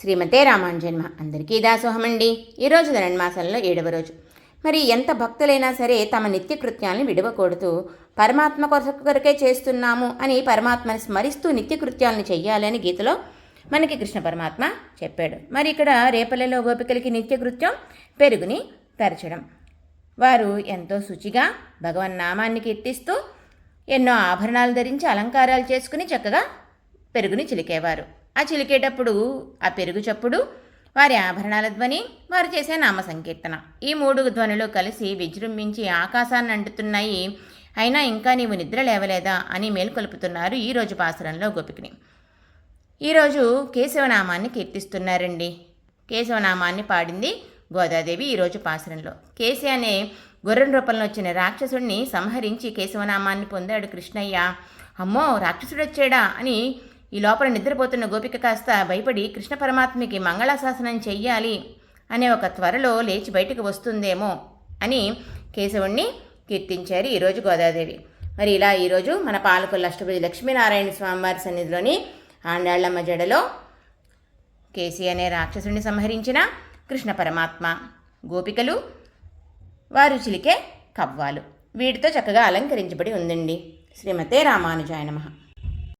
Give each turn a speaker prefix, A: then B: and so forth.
A: శ్రీమతే రామానుజన్మ. అందరికీ దాసోహమండి. ఈరోజు ధనుర్మాసంలో ఏడవ రోజు. మరి ఎంత భక్తులైనా సరే తమ నిత్య కృత్యాలను విడవకూడదు. పరమాత్మ కొరకే చేస్తున్నాము అని పరమాత్మని స్మరిస్తూ నిత్య కృత్యాలను చెయ్యాలని గీతలో మనకి కృష్ణ పరమాత్మ చెప్పాడు. మరి ఇక్కడ రేపల్లెలో గోపికలకి నిత్య కృత్యం పెరుగుని తరచడం. వారు ఎంతో శుచిగా భగవన్నామాన్ని కీర్తిస్తూ ఎన్నో ఆభరణాలు ధరించి అలంకారాలు చేసుకుని చక్కగా పెరుగుని చిలికేవారు. ఆ చిలికేటప్పుడు ఆ పెరుగు చప్పుడు వారి ఆభరణాల ధ్వని వారు చేసే నామ సంకీర్తన ఈ మూడు ధ్వనులు కలిసి విజృంభించి ఆకాశాన్ని అంటుతున్నాయి. అయినా ఇంకా నీవు నిద్ర లేవలేదా అని మేల్కొలుపుతున్నారు ఈరోజు పాసురంలో గోపికని. ఈరోజు కేశవనామాన్ని కీర్తిస్తున్నారండి. కేశవనామాన్ని పాడింది గోదాదేవి ఈరోజు పాసురంలో. కేశి అనే గుర్రం రూపంలో వచ్చిన రాక్షసుడిని సంహరించి కేశవనామాన్ని పొందాడు కృష్ణయ్య. అమ్మో రాక్షసుడు వచ్చాడా అని ఈ లోపల నిద్రపోతున్న గోపిక కాస్త భయపడి కృష్ణ పరమాత్మకి మంగళాశాసనం చెయ్యాలి అనే ఒక త్వరలో లేచి బయటకు వస్తుందేమో అని కేశవుణ్ణి కీర్తించారు ఈరోజు గోదాదేవి. మరి ఇలా ఈరోజు మన పాలకుల అష్టపతి లక్ష్మీనారాయణ స్వామివారి సన్నిధిలోని ఆండాళ్ళమ్మ జడలో కేసీ అనే రాక్షసుని సంహరించిన కృష్ణ పరమాత్మ గోపికలు వారు చిలికే కవ్వాలు. వీటితో చక్కగా అలంకరించబడి ఉందండి. శ్రీమతే రామానుజాయ నమః.